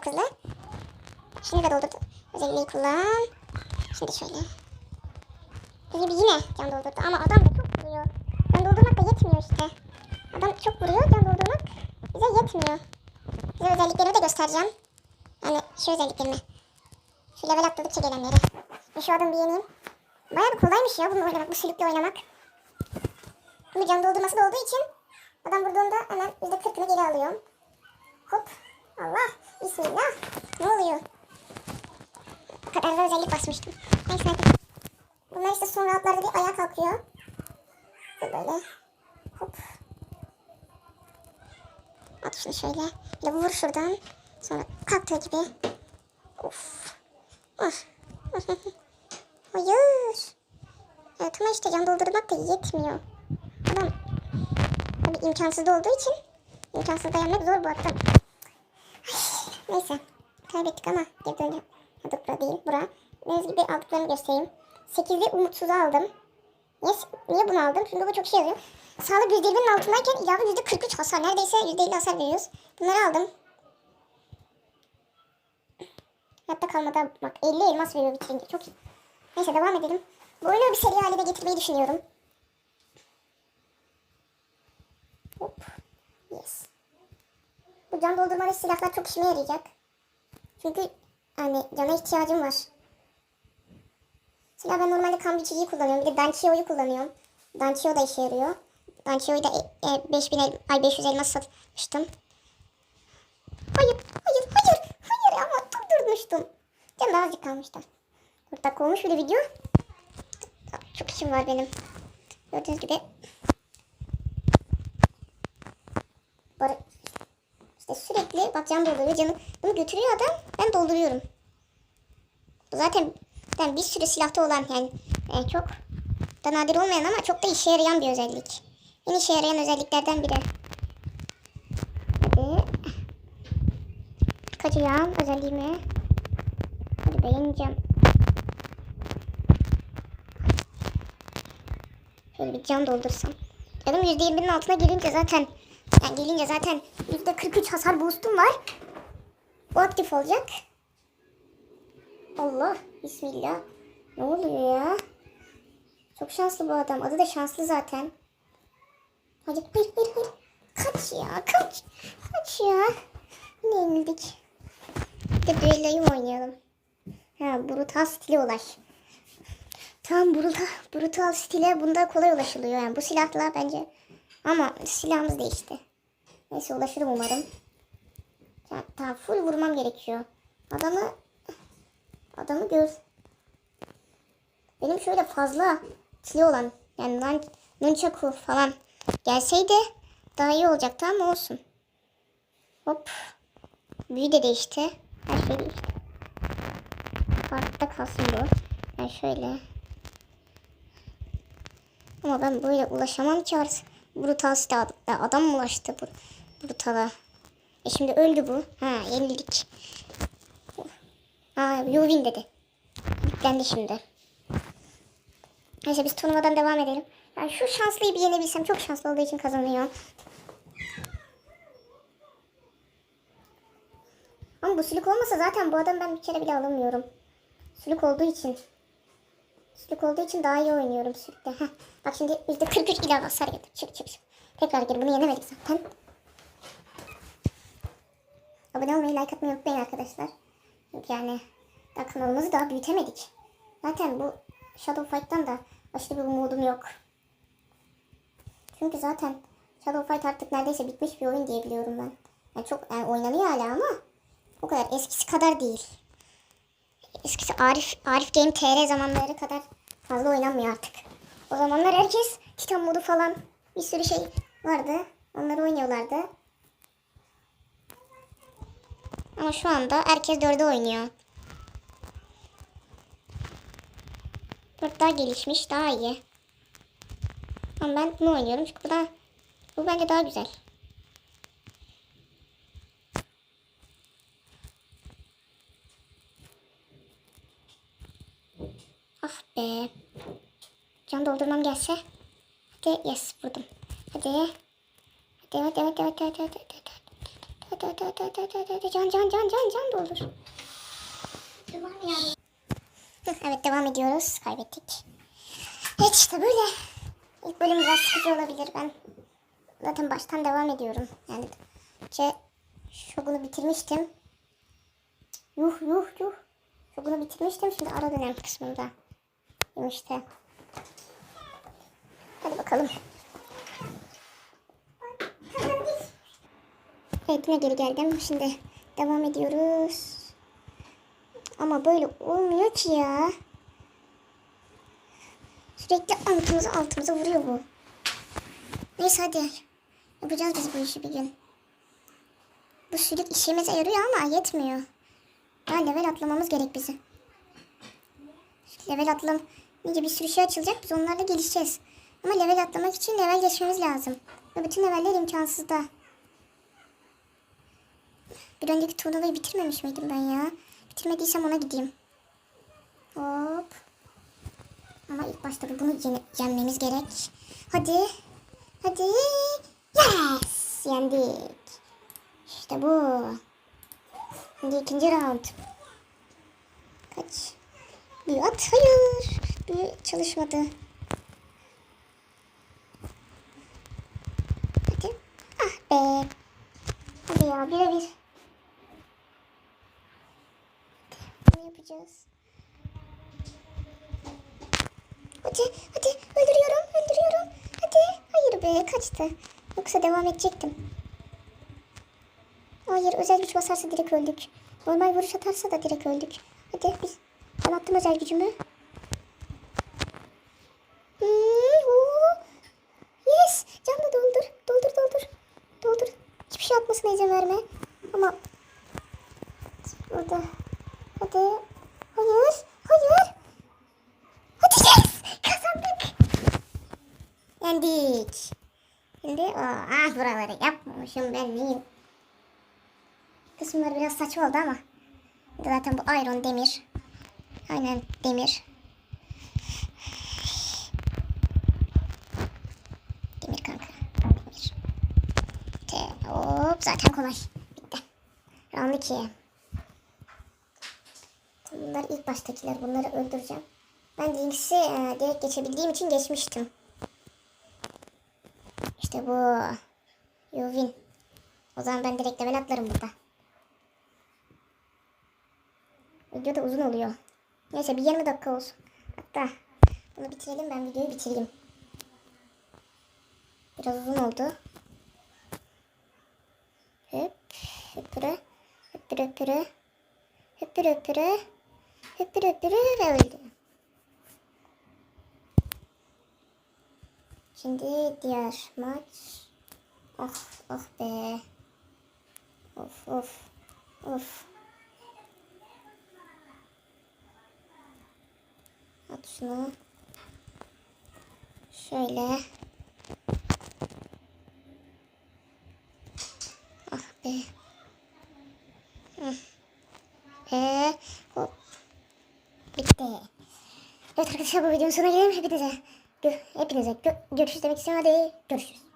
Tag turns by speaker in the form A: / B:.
A: çok hızlı. Şimdi de doldurdu. Özelliği kullan. Şimdi şöyle. Dediğim gibi yine can doldurdu ama adam da çok vuruyor. Can doldurmak da yetmiyor işte. Adam çok vuruyor, can doldurmak bize yetmiyor. Size özelliklerimi de göstereceğim. Yani şu özelliklerimi. Şu level atladıkça gelenleri. Ve şu adamı bir yeneyim. Bayağı bir kolaymış ya bunu oynamak, bu sülükle oynamak. Bunu can doldurması da olduğu için adam vurduğunda hemen %40'ını geri alıyorum. Hop. Allah. Bismillah. Ne oluyor? Bu kadar da özellik basmıştım. Neyse hadi. Bunlar işte son rahatlarda bir ayağa kalkıyor. Böyle. Hop. At şunu şöyle. Bir vur şuradan. Sonra kalktığı gibi. Of. Of. Hayır. Evet ama işte can doldurmak da yetmiyor. Adam tabii imkansız olduğu için imkansız dayanmak zor bu adam. Neyse. Kaybettik ama geri döneceğim. Hadi bura değil bura. Deniz gibi aldıklarını göstereyim. 8'i umutsuzu aldım. Niye, niye bunu aldım? Çünkü bu çok şey yazıyor. Sağlık %20'nin altındayken ilave %43 hasar. Neredeyse %50 hasar veriyoruz. Bunları aldım. Hatta kalmadan bak 50 elmas veriyor bitirince. Çok iyi. Neyse devam edelim. Bu oyunu bir seri haline getirmeyi düşünüyorum. Hop. Yes. Bu can doldurmalı silahlar çok işime yarayacak. Çünkü hani cana ihtiyacım var. Silah ben normalde kan biçiciyi kullanıyorum. Bir de Danchio'yu kullanıyorum. Danchio da işe yarıyor. Danchio'yu da e, e, 5000 el, ay 500 elmas satmıştım. Hayır, hayır, hayır, hayır ama durdurmuştum. Can daha azıcık kalmıştı. 40 dakika olmuş bile video. Çok işim var benim. Gördüğünüz gibi. Bar işte sürekli bak can dolduruyor canım. Bunu götürüyor adam. Ben dolduruyorum. Zaten yani bir sürü silahta olan yani e, çok da nadir olmayan ama çok da işe yarayan bir özellik. En işe yarayan özelliklerden biri. Hadi. Kaçacağım özelliğimi. Hadi beğeneceğim. Şöyle bir can doldursam. Canım %20'nin altına gelince zaten yani gelince zaten %43 hasar boostum var. Bu aktif olacak. Allah. Bismillah. Ne oluyor ya? Çok şanslı bu adam. Adı da şanslı zaten. Hayır hayır hayır. hayır. Kaç ya kaç. Kaç ya. Ne yenildik. Bir de düelloyu mu oynayalım? Ha brutal stile ulaş. Tamam brutal, brutal stile bunda kolay ulaşılıyor. Yani bu silahla bence. Ama silahımız değişti. Neyse ulaşırım umarım. Ya, tamam full vurmam gerekiyor. Adamı adamı gör. Benim şöyle fazla silah olan yani nunchaku falan gelseydi daha iyi olacaktı ama olsun. Hop. Büyü de değişti. Her şey değişti. Farkta kalsın bu. Ben şöyle. Ama ben böyle ulaşamam ki artık. Brutal adam ulaştı bu Brutal'a? E şimdi öldü bu. Ha yenildik. Ha you win dedi. Yüklendi şimdi. Neyse biz turnuvadan devam edelim. Yani şu şanslıyı bir yenebilsem çok şanslı olduğu için kazanıyor. Ama bu sülük olmasa zaten bu adam ben bir kere bile alamıyorum. Sülük olduğu için. Sülük olduğu için daha iyi oynuyorum sülükte. Heh. Bak şimdi %43 ilave hasar getir. Çık çık çık. Tekrar geri bunu yenemedik zaten. Abone olmayı, like atmayı unutmayın arkadaşlar. Çünkü yani daha kanalımızı daha büyütemedik. Zaten bu Shadow Fight'tan da aşırı bir umudum yok. Çünkü zaten Shadow Fight artık neredeyse bitmiş bir oyun diye biliyorum ben. Yani çok yani oynanıyor hala ama o kadar eskisi kadar değil. Eskisi Arif, Arif Game TR zamanları kadar fazla oynanmıyor artık. O zamanlar herkes Titan modu falan bir sürü şey vardı. Onları oynuyorlardı. Ama şu anda herkes dörde oynuyor. Dört daha gelişmiş, daha iyi. Ama ben bunu oynuyorum çünkü bu da bu bence daha güzel. Ah be. Can doldurmam gelse. Hadi yes vurdum. Hadi. Hadi hadi hadi hadi hadi hadi hadi. hadi. Hadi hadi hadi hadi hadi hadi can can can can can doldur.
B: Tamam yani.
A: Evet devam ediyoruz. Kaybettik. Evet işte böyle. İlk bölüm biraz sıkıcı olabilir. Ben zaten baştan devam ediyorum. Yani ce Shogun'u bitirmiştim. Yuh yuh yuh. Shogun'u bitirmiştim. Şimdi ara dönem kısmında. İşte. Hadi bakalım. Yine geri geldim. Şimdi devam ediyoruz. Ama böyle olmuyor ki ya. Sürekli altımıza altımıza vuruyor bu. Neyse hadi. Yapacağız biz bu işi bir gün. Bu sülük işimize yarıyor ama yetmiyor. Daha level atlamamız gerek bizi. Level atlam nice bir sürü şey açılacak. Biz onlarla gelişeceğiz. Ama level atlamak için level geçmemiz lazım. Ve bütün leveller imkansız da. Bir önceki turnuvayı bitirmemiş miydim ben ya? Bitirmediysem ona gideyim. Hop. Ama ilk başta bir bunu yene- yenmemiz gerek. Hadi. Hadi. Yes! Yendik. İşte bu. Şimdi ikinci round. Kaç? Bir at. Hayır. Bir çalışmadı. Hadi. Ah be. Hadi ya birebir. Ne yapacağız? Hadi, hadi öldürüyorum, öldürüyorum. Hadi, hayır be kaçtı. Yoksa devam edecektim. Hayır, özel güç basarsa direkt öldük. Normal vuruş atarsa da direkt öldük. Hadi biz, ben attım özel gücümü. Hmm. Yes, canlı doldur, doldur, doldur. Doldur. Hiçbir şey atmasına izin verme. Ama Burada. Hadi. Hayır. Hayır. Hadi yes. Kazandık. Yendik. Şimdi o ah buraları yapmamışım ben neyim. Kısımlar biraz saçma oldu ama. Zaten bu iron demir. Aynen demir. Demir kanka. Demir. Hop zaten kolay. Bitti. Round 2. Bunlar ilk baştakiler. Bunları öldüreceğim. Ben Jinx'i e, direkt geçebildiğim için geçmiştim. İşte bu. You win. O zaman ben direkt level atlarım burada. Video da uzun oluyor. Neyse bir 20 dakika olsun. Hatta bunu bitirelim ben videoyu bitireyim. Biraz uzun oldu. Hep öpüre öpüre öpüre öpüre öpüre öpüre ve öldü. Şimdi diğer maç. Oh oh be. Of of of. At şunu. Şöyle. Ah be. Hı. Ee, hop. Bitti. Evet arkadaşlar bu videonun sonuna gelelim. Hepinize, gö- hepinize gö- görüşürüz demek istiyorum. Hadi görüşürüz.